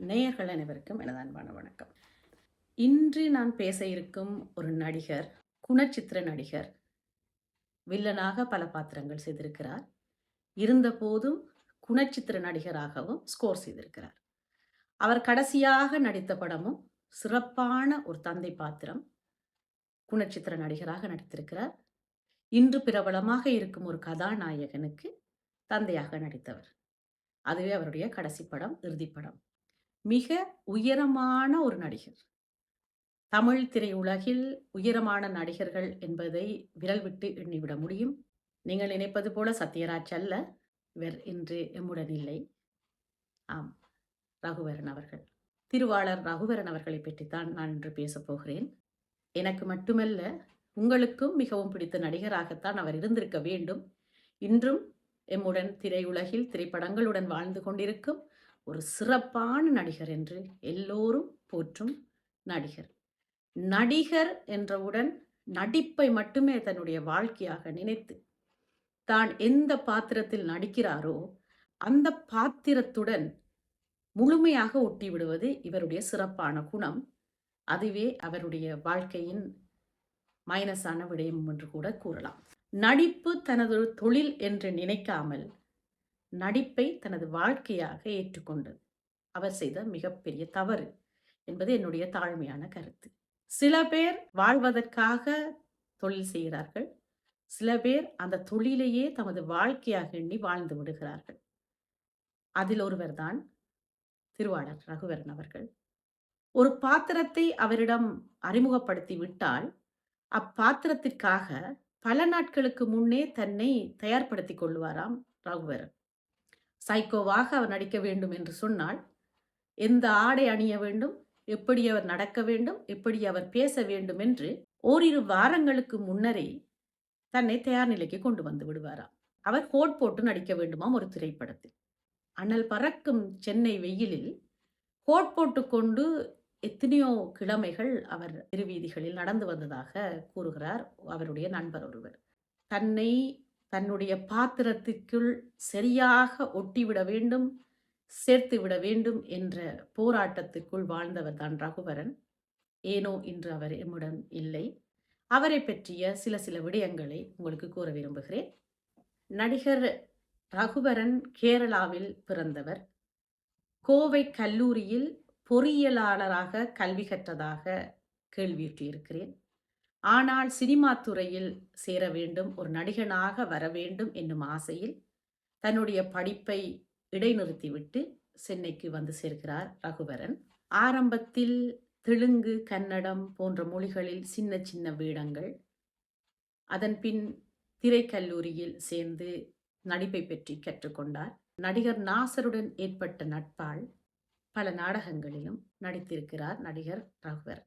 நேயர்கள் அனைவருக்கும் எனது அன்பான வணக்கம். இன்று நான் பேச இருக்கும் ஒரு நடிகர் குணச்சித்திர நடிகர் வில்லனாக பல பாத்திரங்கள் செய்திருக்கிறார். இருந்தபோதும் குணச்சித்திர நடிகராகவும் ஸ்கோர் செய்திருக்கிறார். அவர் கடைசியாக நடித்த படமும் சிறப்பான ஒரு தந்தை பாத்திரம் குணச்சித்திர நடிகராக நடித்திருக்கிறார். இன்று பிரபலமாக இருக்கும் ஒரு கதாநாயகனுக்கு தந்தையாக நடித்தவர். அதுவே அவருடைய கடைசி படம் இறுதிப்படம் மிக உயரமான ஒரு நடிகர். தமிழ் திரையுலகில் உயரமான நடிகர்கள் என்பதை விரல் விட்டு எண்ணிவிட முடியும். நீங்கள் நினைப்பது போல சத்யராஜ் அல்ல. இவர் இன்று எம்முடன் இல்லை. ஆம் ரகுவரன் அவர்கள். திருவாளர் ரகுவரன் அவர்களை பற்றித்தான் நான் இன்று பேசப் போகிறேன். எனக்கு மட்டுமல்ல உங்களுக்கும் மிகவும் பிடித்த நடிகராகத்தான் அவர் இருந்திருக்க வேண்டும். இன்றும் எம்முடன் திரையுலகில் திரைப்படங்களுடன் வாழ்ந்து கொண்டிருக்கும் ஒரு சிறப்பான நடிகர் என்று எல்லோரும் போற்றும் நடிகர். நடிகர் என்றவுடன் நடிப்பை மட்டுமே தன்னுடைய வாழ்க்கையாக நினைத்து தான் எந்த பாத்திரத்தில் நடிக்கிறாரோ அந்த பாத்திரத்துடன் முழுமையாக ஒட்டி விடுவது இவருடைய சிறப்பான குணம். அதுவே அவருடைய வாழ்க்கையின் மைனஸான விடயம் என்று கூட கூறலாம். நடிப்பு தனது தொழில் என்று நினைக்காமல் நடிப்பை தனது வாழ்க்கையாக ஏற்றுக்கொண்டது அவர் செய்த மிகப்பெரிய தவறு என்பது என்னுடைய தாழ்மையான கருத்து. சில பேர் வாழ்வதற்காக தொழில் செய்கிறார்கள். சில பேர் அந்த தொழிலையே தமது வாழ்க்கையாக எண்ணி வாழ்ந்து விடுகிறார்கள். அதில் ஒருவர்தான் திருவாளர் ரகுவரன் அவர்கள். ஒரு பாத்திரத்தை அவரிடம் அறிமுகப்படுத்தி விட்டால் அப்பாத்திரத்திற்காக பல நாட்களுக்கு முன்னே தன்னை தயார்படுத்திக் கொள்வாராம் ரகுவரன். சைக்கோவாக அவர் நடிக்க வேண்டும் என்று சொன்னால் எந்த ஆடை அணிய வேண்டும் எப்படி அவர் நடக்க வேண்டும் எப்படி அவர் பேச வேண்டும் என்று ஓரிரு வாரங்களுக்கு முன்னரே தன்னை தயார் நிலைக்கு கொண்டு வந்து விடுவாராம். அவர் கோட் போட்டு நடிக்க வேண்டுமாம் ஒரு திரைப்படத்தில். அனல் பறக்கும் சென்னை வெயிலில் கோட் போட்டுக்கொண்டு எத்தனையோ கிழமைகள் அவர் திருவீதிகளில் நடந்து வந்ததாக கூறுகிறார் அவருடைய நண்பர் ஒருவர். தன்னை தன்னுடைய பாத்திரத்திற்குள் சரியாக ஒட்டிவிட வேண்டும் சேர்த்து விட வேண்டும் என்ற போராட்டத்திற்குள் வாழ்ந்தவர் தான் ரகுவரன். ஏனோ இன்று அவர் எம்முடன் இல்லை. அவரை பற்றிய சில சில விடயங்களை உங்களுக்கு கூற விரும்புகிறேன். நடிகர் ரகுவரன் கேரளாவில் பிறந்தவர். கோவை கல்லூரியில் பொறியியலாளராக கல்வி கற்றதாக கேள்வியுற்றிருக்கிறேன் ஆனால் சினிமா துறையில் சேர வேண்டும் ஒரு நடிகனாக வர வேண்டும் என்னும் ஆசையில் தன்னுடைய படிப்பை இடைநிறுத்திவிட்டு சென்னைக்கு வந்து சேர்கிறார் ரகுவரன். ஆரம்பத்தில் தெலுங்கு கன்னடம் போன்ற மொழிகளில் சின்ன சின்ன வேடங்கள் அதன் பின் திரைக்கல்லூரியில் சேர்ந்து நடிப்பை பற்றி கற்றுக்கொண்டார். நடிகர் நாசருடன் ஏற்பட்ட நட்பால் பல நாடகங்களிலும் நடித்திருக்கிறார் நடிகர் ரகுவர்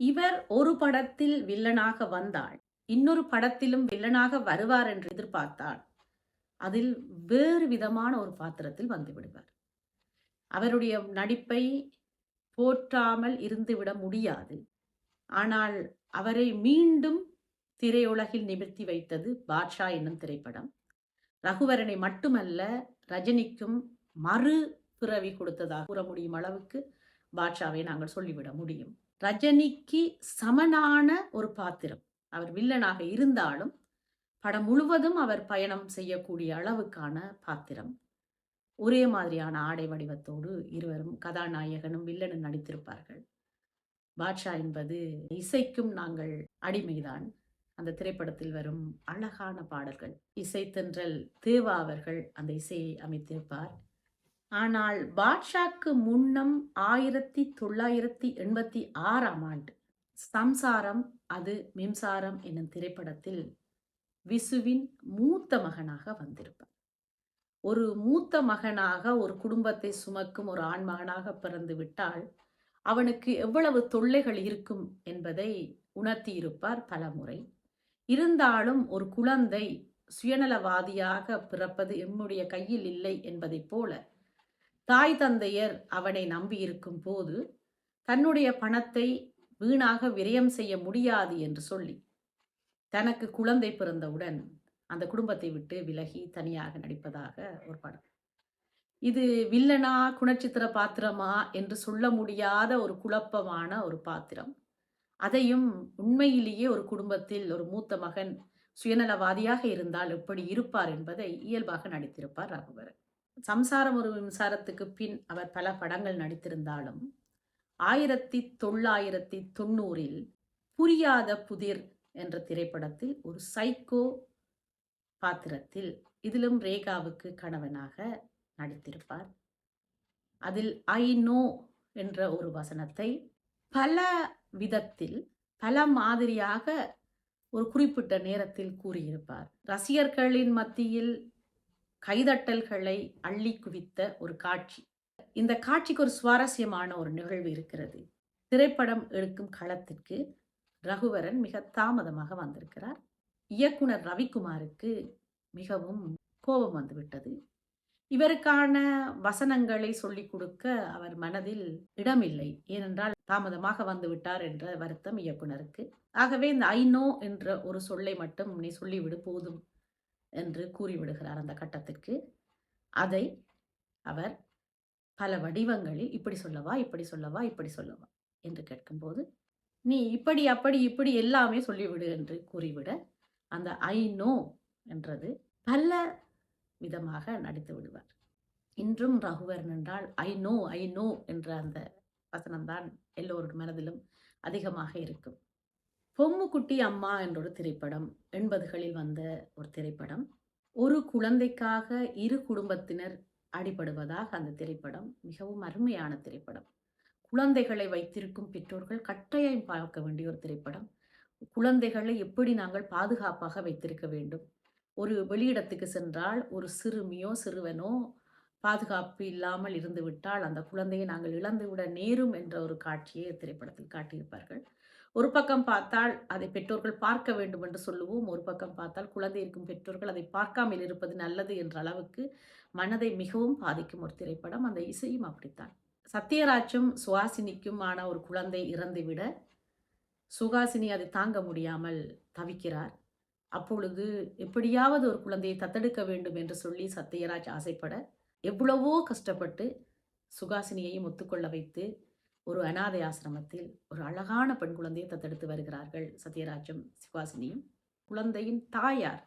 இவர் ஒரு படத்தில் வில்லனாக வந்தால் இன்னொரு படத்திலும் வில்லனாக வருவார் என்று எதிர்பார்த்தால் அதில் வேறு விதமான ஒரு பாத்திரத்தில் வந்து விடுவார். அவருடைய நடிப்பை போற்றாமல் இருந்துவிட முடியாது. ஆனால் அவரை மீண்டும் திரையுலகில் நிமிர்த்தி வைத்தது பாட்ஷா என்னும் திரைப்படம். ரகுவரனை மட்டுமல்ல ரஜினிக்கும் மறு பிறவி கொடுத்ததாக கூற முடியும் அளவுக்கு பாட்ஷாவை நாங்கள் சொல்லிவிட முடியும். ரஜினிக்கு சமனான ஒரு பாத்திரம். அவர் வில்லனாக இருந்தாலும் படம் முழுவதும் அவர் பயணம் செய்யக்கூடிய அளவுக்கான பாத்திரம். ஒரே மாதிரியான ஆடை வடிவத்தோடு இருவரும் கதாநாயகனும் வில்லனும் நடித்திருப்பார்கள். பாட்ஷா என்பது இசைக்கும் நாங்கள் அடிமைதான். அந்த திரைப்படத்தில் வரும் அழகான பாடல்கள். இசைத்தென்றல் தேவா அவர்கள் அந்த இசையை அமைத்திருப்பார். ஆனால் பாட்ஷாக்கு முன்னம் ஆயிரத்தி தொள்ளாயிரத்தி எண்பத்தி ஆறாம் ஆண்டு சம்சாரம் அது மிம்சாரம் என்னும் திரைப்படத்தில் விசுவின் மூத்த மகனாக வந்திருப்பார். ஒரு மூத்த மகனாக ஒரு குடும்பத்தை சுமக்கும் ஒரு ஆண் மகனாக பிறந்து விட்டால் அவனுக்கு எவ்வளவு தொல்லைகள் இருக்கும் என்பதை உணர்த்தியிருப்பார் பல முறை. இருந்தாலும் ஒரு குழந்தை சுயநலவாதியாக பிறப்பது எம்முடைய கையில் இல்லை என்பதைப் போல தாய் தந்தையர் அவனை நம்பியிருக்கும் போது தன்னுடைய பணத்தை வீணாக விரயம் செய்ய முடியாது என்று சொல்லி தனக்கு குழந்தை பிறந்தவுடன் அந்த குடும்பத்தை விட்டு விலகி தனியாக நடிப்பதாக ஒரு படம் இது வில்லனா, குணச்சித்திர பாத்திரமா என்று சொல்ல முடியாத ஒரு குழப்பமான ஒரு பாத்திரம். அதையும் உண்மையிலேயே ஒரு குடும்பத்தில் ஒரு மூத்த மகன் சுயநலவாதியாக இருந்தால் எப்படி இருப்பார் என்பதை இயல்பாக நடித்திருப்பார் ரகுவரன். சம்சாரம் ஒரு மின்சாரத்துக்கு பின் அவர் பல படங்கள் நடித்திருந்தாலும், 1990ல் புரியாத புதிர் என்ற திரைப்படத்தில் ஒரு சைக்கோ பாத்திரத்தில் இதிலும் ரேகாவுக்கு கணவனாக நடித்திருப்பார். அதில் ஐ நோ என்ற ஒரு வசனத்தை பல விதத்தில், பல மாதிரியாக ஒரு குறிப்பிட்ட நேரத்தில் கூறியிருப்பார். ரசிகர்களின் மத்தியில் கைதட்டல்களை அள்ளி குவித்த ஒரு காட்சி. இந்த காட்சிக்கு ஒரு சுவாரஸ்யமான ஒரு நிகழ்வு இருக்கிறது. திரைப்படம் எடுக்கும் களத்திற்கு ரகுவரன் மிக தாமதமாக வந்திருக்கிறார். இயக்குனர் ரவிக்குமாருக்கு மிகவும் கோபம் வந்துவிட்டது. இவருக்கான வசனங்களை சொல்லிக் கொடுக்க அவர் மனதில் இடமில்லை. ஏனென்றால் தாமதமாக வந்துவிட்டார் என்ற வருத்தம் இயக்குனருக்கு. ஆகவே இந்த ஐநோ என்ற ஒரு சொல்லை மட்டும் நீ சொல்லிவிடு போதும் என்று கூறிவிடுகிறார் அந்த கட்டத்திற்கு. அதை அவர் பல வடிவங்களில் இப்படி சொல்லவா, இப்படி சொல்லவா, இப்படி சொல்லவா என்று கேட்கும்போது, நீ இப்படி, அப்படி, இப்படி எல்லாமே சொல்லிவிடு என்று கூறிவிட, அந்த ஐ நோ என்றது பல விதமாக நடித்து விடுவார். இன்றும் ரகுவரன் என்றால் ஐ நோ, ஐ நோ என்ற அந்த வசனம்தான் எல்லோருடைய மனதிலும் அதிகமாக இருக்கும். பொம்முக்குட்டி அம்மா என்ற ஒரு திரைப்படம் 80களில் வந்த ஒரு திரைப்படம். ஒரு குழந்தைக்காக இரு குடும்பத்தினர் அடிபடுவதாக அந்த திரைப்படம் மிகவும் அருமையான திரைப்படம். குழந்தைகளை வைத்திருக்கும் பெற்றோர்கள் கட்டாயம் பார்க்க வேண்டிய ஒரு திரைப்படம். குழந்தைகளை எப்படி நாங்கள் பாதுகாப்பாக வைத்திருக்க வேண்டும். ஒரு வெளியிடத்துக்கு சென்றால் ஒரு சிறுமியோ, சிறுவனோ பாதுகாப்பு இல்லாமல் இருந்துவிட்டால், அந்த குழந்தையை நாங்கள் இழந்துவிட நேரும் என்ற ஒரு காட்சியை திரைப்படத்தில் காட்டியிருப்பார்கள். ஒரு பக்கம் பார்த்தால் அதை பெற்றோர்கள் பார்க்க வேண்டும் என்று சொல்லுவோம். ஒரு பக்கம் பார்த்தால் குழந்தை இருக்கும் பெற்றோர்கள் அதை பார்க்காமல் இருப்பது நல்லது என்ற அளவுக்கு மனதை மிகவும் பாதிக்கும் ஒரு திரைப்படம். அந்த இசையும் அப்படித்தான். சத்யராஜும் ஆன ஒரு குழந்தை இறந்துவிட, சுஹாசினி அதை தாங்க முடியாமல் தவிக்கிறார். அப்பொழுது எப்படியாவது ஒரு குழந்தையை தத்தெடுக்க வேண்டும் என்று சொல்லி சத்யராஜ் ஆசைப்பட, எவ்வளவோ கஷ்டப்பட்டு சுகாசினியையும் ஒத்துக்கொள்ள வைத்து, ஒரு அனாதை ஆசிரமத்தில் ஒரு அழகான பெண் குழந்தையை தத்தெடுத்து வருகிறார்கள் சத்யராஜும், சிவாசினியும் குழந்தையின் தாயார்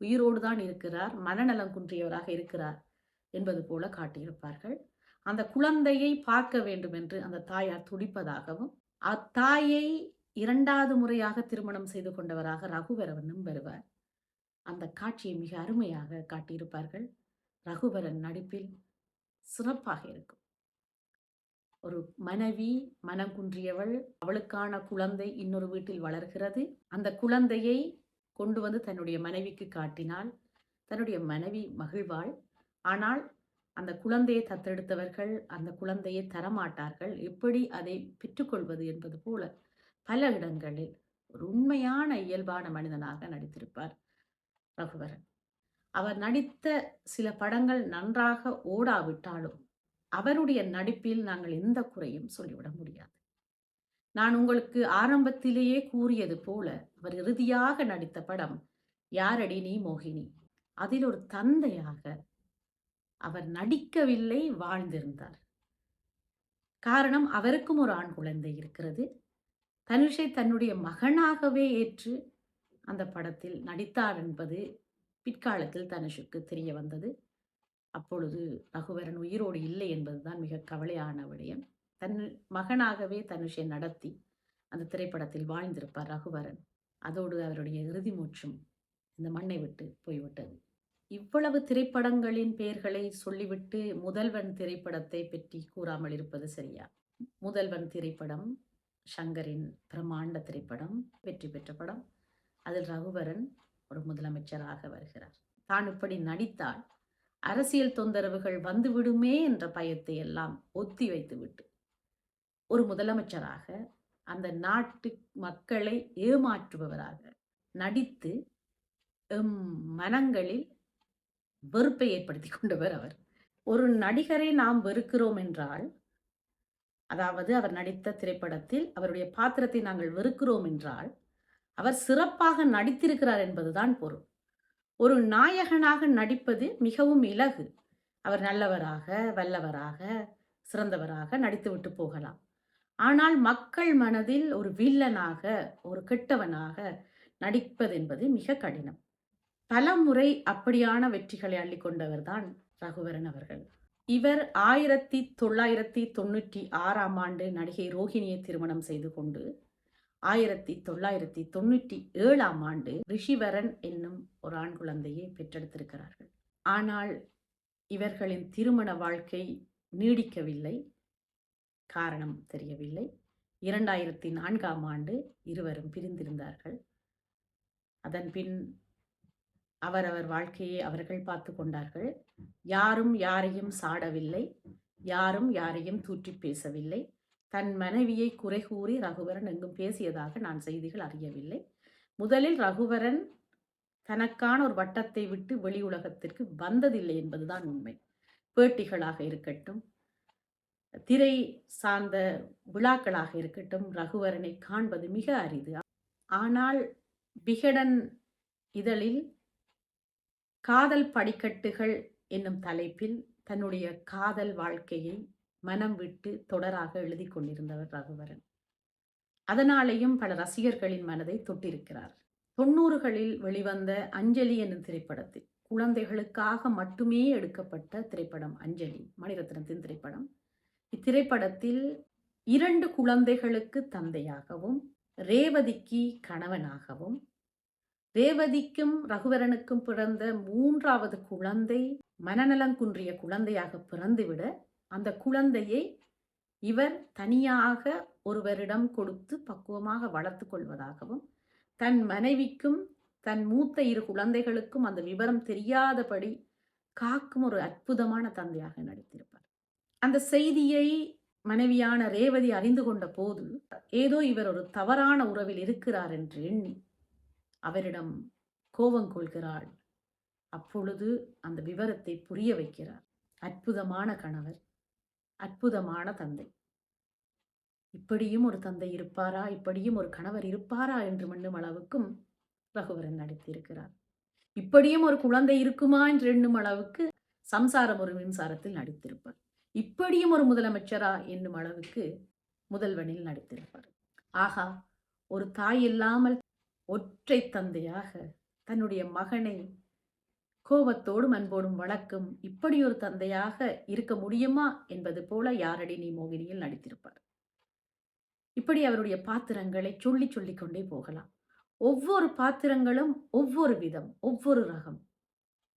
உயிரோடு தான் இருக்கிறார். மனநலம் குன்றியவராக இருக்கிறார் என்பது போல காட்டியிருப்பார்கள். அந்த குழந்தையை பார்க்க வேண்டும் என்று அந்த தாயார் துடிப்பதாகவும், அத்தாயை இரண்டாவது முறையாக திருமணம் செய்து கொண்டவராக ரகுவரவனும் வருவார். அந்த காட்சியை மிக அருமையாக காட்டியிருப்பார்கள். ரகுவரன் நடிப்பில் சிறப்பாக இருக்கும். ஒரு மனைவி மனம் குன்றியவள். அவளுக்கான குழந்தை இன்னொரு வீட்டில் வளர்கிறது. அந்த குழந்தையை கொண்டு வந்து தன்னுடைய மனைவிக்கு காட்டினால், தன்னுடைய மனைவி மகிழ்வாள். ஆனால் அந்த குழந்தையை தத்தெடுத்தவர்கள் அந்த குழந்தையை தரமாட்டார்கள். எப்படி அதை பெற்றுக்கொள்வது என்பது போல பல இடங்களில் ஒரு உண்மையான இயல்பான மனிதனாக நடித்திருப்பார் ரகுவரன். அவர் நடித்த சில படங்கள் நன்றாக ஓடாவிட்டாலும், அவருடைய நடிப்பில் நாங்கள் எந்த குறையும் சொல்லிவிட முடியாது. நான் உங்களுக்கு ஆரம்பத்திலேயே கூறியது போல, அவர் இறுதியாக நடித்த படம் யாரடி நீ மோகினி. அதில் ஒரு தந்தையாக அவர் நடிக்கவில்லை, வாழ்ந்திருந்தார். காரணம் அவருக்கும் ஒரு ஆண் குழந்தை இருக்கிறது. தனுஷை தன்னுடைய மகனாகவே ஏற்று அந்த படத்தில் நடித்தார் என்பது பிற்காலத்தில் தனுஷுக்கு தெரிய வந்தது. அப்பொழுது ரகுவரன் உயிரோடு இல்லை என்பதுதான் மிக கவலையான விடயம். தன் மகனாகவே தனுஷை நடத்தி அந்த திரைப்படத்தில் வாழ்ந்திருப்பார் ரகுவரன். அதோடு அவருடைய இறுதி மூச்சும் இந்த மண்ணை விட்டு போய்விட்டது. இவ்வளவு திரைப்படங்களின் பெயர்களை சொல்லிவிட்டு முதல்வன் திரைப்படத்தை பற்றி கூறாமல் இருப்பது சரியா? முதல்வன் திரைப்படம் ஷங்கரின் பிரமாண்ட திரைப்படம். வெற்றி பெற்ற படம். அதில் ரகுவரன் ஒரு முதலமைச்சராக வருகிறார். தான் இப்படி நடித்தால் அரசியல் தொந்தரவுகள் வந்துவிடுமே என்ற பயத்தை எல்லாம் ஒத்தி வைத்துவிட்டு, ஒரு முதலமைச்சராக அந்த நாட்டு மக்களை ஏமாற்றுபவராக நடித்து, எம் மனங்களில் வெறுப்பை ஏற்படுத்தி கொண்டவர் அவர். ஒரு நடிகரை நாம் வெறுக்கிறோம் என்றால், அதாவது அவர் நடித்த திரைப்படத்தில் அவருடைய பாத்திரத்தை நாங்கள் வெறுக்கிறோம் என்றால், அவர் சிறப்பாக நடித்திருக்கிறார் என்பதுதான் பொருள். ஒரு நாயகனாக நடிப்பது மிகவும் இலகு. அவர் நல்லவராக வல்லவராக சிறந்தவராக நடித்துவிட்டு போகலாம். ஆனால் மக்கள் மனதில் ஒரு வில்லனாக ஒரு கெட்டவனாக நடிப்பது என்பது மிக கடினம். பல முறை அப்படியான வெற்றிகளை அள்ளிக்கொண்டவர் தான் ரகுவரன் அவர்கள். இவர் ஆயிரத்தி தொள்ளாயிரத்தி தொண்ணூற்றி ஆறாம் ஆண்டு நடிகை ரோஹிணியை திருமணம் செய்து கொண்டு ஆயிரத்தி தொள்ளாயிரத்தி தொண்ணூற்றி ஏழாம் ஆண்டு ரிஷிவரன் என்னும் ஒரு ஆண் குழந்தையை பெற்றெடுத்திருக்கிறார்கள். ஆனால் இவர்களின் திருமண வாழ்க்கை நீடிக்கவில்லை. காரணம் தெரியவில்லை. இரண்டாயிரத்தி நான்காம் ஆண்டு இருவரும் பிரிந்திருந்தார்கள். அதன் பின் அவரவர் வாழ்க்கையை அவர்கள் பார்த்து கொண்டார்கள். யாரும் யாரையும் சாடவில்லை. யாரும் யாரையும் தூற்றி பேசவில்லை. தன் மனைவியை குறை கூறி ரகுவரன் எங்கும் பேசியதாக நான் செய்திகள் அறியவில்லை. முதலில் ரகுவரன் தனக்கான ஒரு வட்டத்தை விட்டு வெளி உலகத்திற்கு வந்ததில்லை என்பதுதான் உண்மை. பேட்டிகளாக இருக்கட்டும் திரை சார்ந்த விழாக்களாக இருக்கட்டும் ரகுவரனை காண்பது மிக அரிது. ஆனால் விகடன் இதழில் காதல் படிக்கட்டுகள் என்னும் தலைப்பில் தன்னுடைய காதல் வாழ்க்கையை மனம் விட்டு தொடராக எழுதி கொண்டிருந்தவர் ரகுவரன். அதனாலேயும் பல ரசிகர்களின் மனதை தொட்டிருக்கிறார். தொண்ணூறுகளில் வெளிவந்த அஞ்சலி என்னும் திரைப்படத்தில் குழந்தைகளுக்காக மட்டுமே எடுக்கப்பட்ட திரைப்படம் அஞ்சலி மணிரத்னத்தின் திரைப்படம். இத்திரைப்படத்தில் இரண்டு குழந்தைகளுக்கு தந்தையாகவும் ரேவதிக்கு கணவனாகவும் ரேவதிக்கும் ரகுவரனுக்கும் பிறந்த மூன்றாவது குழந்தை மனநலம் குன்றிய குழந்தையாக பிறந்துவிட அந்த குழந்தையை இவர் தனியாக ஒருவரிடம் கொடுத்து பக்குவமாக வளர்த்து கொள்வதாகவும் தன் மனைவிக்கும் தன் மூத்த இரு குழந்தைகளுக்கும் அந்த விவரம் தெரியாதபடி காக்கும் ஒரு அற்புதமான தந்தையாக நடித்திருப்பார். அந்த செய்தியை மனைவியான ரேவதி அறிந்து கொண்ட போது ஏதோ இவர் ஒரு தவறான உறவில் இருக்கிறார் என்று எண்ணி அவரிடம் கோபம் கொள்கிறாள். அப்பொழுது அந்த விவரத்தை புரிய வைக்கிறார். அற்புதமான கணவர். அற்புதமான தந்தை. இப்படியும் ஒரு தந்தை இருப்பாரா? இப்படியும் ஒரு கணவர் இருப்பாரா? என்று மண்ணும் அளவுக்கும் ரகுவரன் நடித்திருக்கிறார். இப்படியும் ஒரு குழந்தை இருக்குமா? என்று எண்ணும் அளவுக்கு சம்சாரம் ஒரு மின்சாரத்தில் நடித்திருப்பார். இப்படியும் ஒரு முதலமைச்சரா? என்னும் அளவுக்கு முதல்வனில் நடித்திருப்பார். ஆகா ஒரு தாய் இல்லாமல் ஒற்றை தந்தையாக தன்னுடைய மகனை கோபத்தோடும் அன்போடும் வழக்கும் இப்படி ஒரு தந்தையாக இருக்க முடியுமா என்பது போல யாரடி நீ மோகினியில் நடித்திருப்பார். இப்படி அவருடைய பாத்திரங்களை சொல்லி சொல்லிக் கொண்டே போகலாம். ஒவ்வொரு பாத்திரங்களும் ஒவ்வொரு விதம் ஒவ்வொரு ரகம்.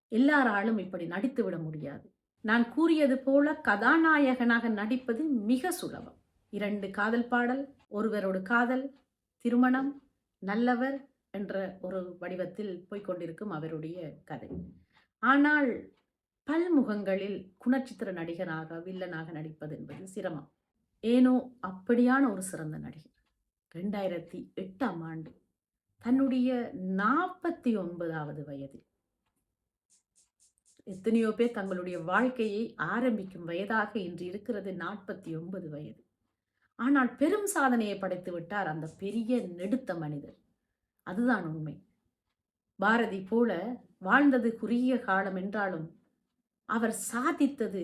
எல்லாராலும் இப்படி நடித்து விட முடியாது. நான் கூறியது போல கதாநாயகனாக நடிப்பது மிக சுலபம். இரண்டு காதல் பாடல் ஒருவரோடு காதல் திருமணம் நல்லவர் என்ற ஒரு வடிவத்தில் போய்கொண்டிருக்கும் அவருடைய கதை. ஆனால் பல்முகங்களில் குணச்சித்திர நடிகராக வில்லனாக நடிப்பது என்பது சிரமம். ஏனோ அப்படியான ஒரு சிறந்த நடிகர். ரெண்டாயிரத்தி எட்டாம் ஆண்டு தன்னுடைய நாற்பத்தி ஒன்பதாவது வயதில். எத்தனையோ பேர் தங்களுடைய வாழ்க்கையை ஆரம்பிக்கும் வயதாக இன்று இருக்கிறது நாற்பத்தி ஒன்பது வயது. ஆனால் பெரும் சாதனையை படைத்து விட்டார் அந்த பெரிய நெடுத்த மனிதர். அதுதான் உண்மை. பாரதி போல வாழ்ந்தது குறுகிய காலம் என்றாலும் அவர் சாதித்தது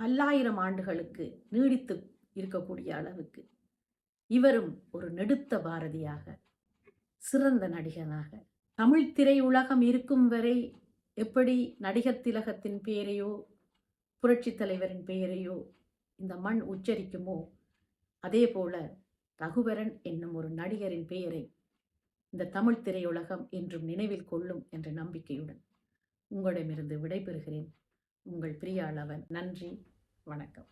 பல்லாயிரம் ஆண்டுகளுக்கு நீடித்து இருக்கக்கூடிய அளவுக்கு. இவரும் ஒரு நெடுத்த பாரதியாக சிறந்த நடிகனாக. தமிழ் திரையுலகம் இருக்கும் வரை எப்படி நடிகர் திலகத்தின் பெயரையோ புரட்சித் தலைவரின் பெயரையோ இந்த மண் உச்சரிக்குமோ அதே போல ரகுவரன் என்னும் ஒரு நடிகரின் பெயரை இந்த தமிழ் திரையுலகம் என்றும் நினைவில் கொள்ளும் என்ற நம்பிக்கையுடன் உங்களிடமிருந்து விடைபெறுகிறேன். உங்கள் பிரியாளவன் நன்றி. வணக்கம்.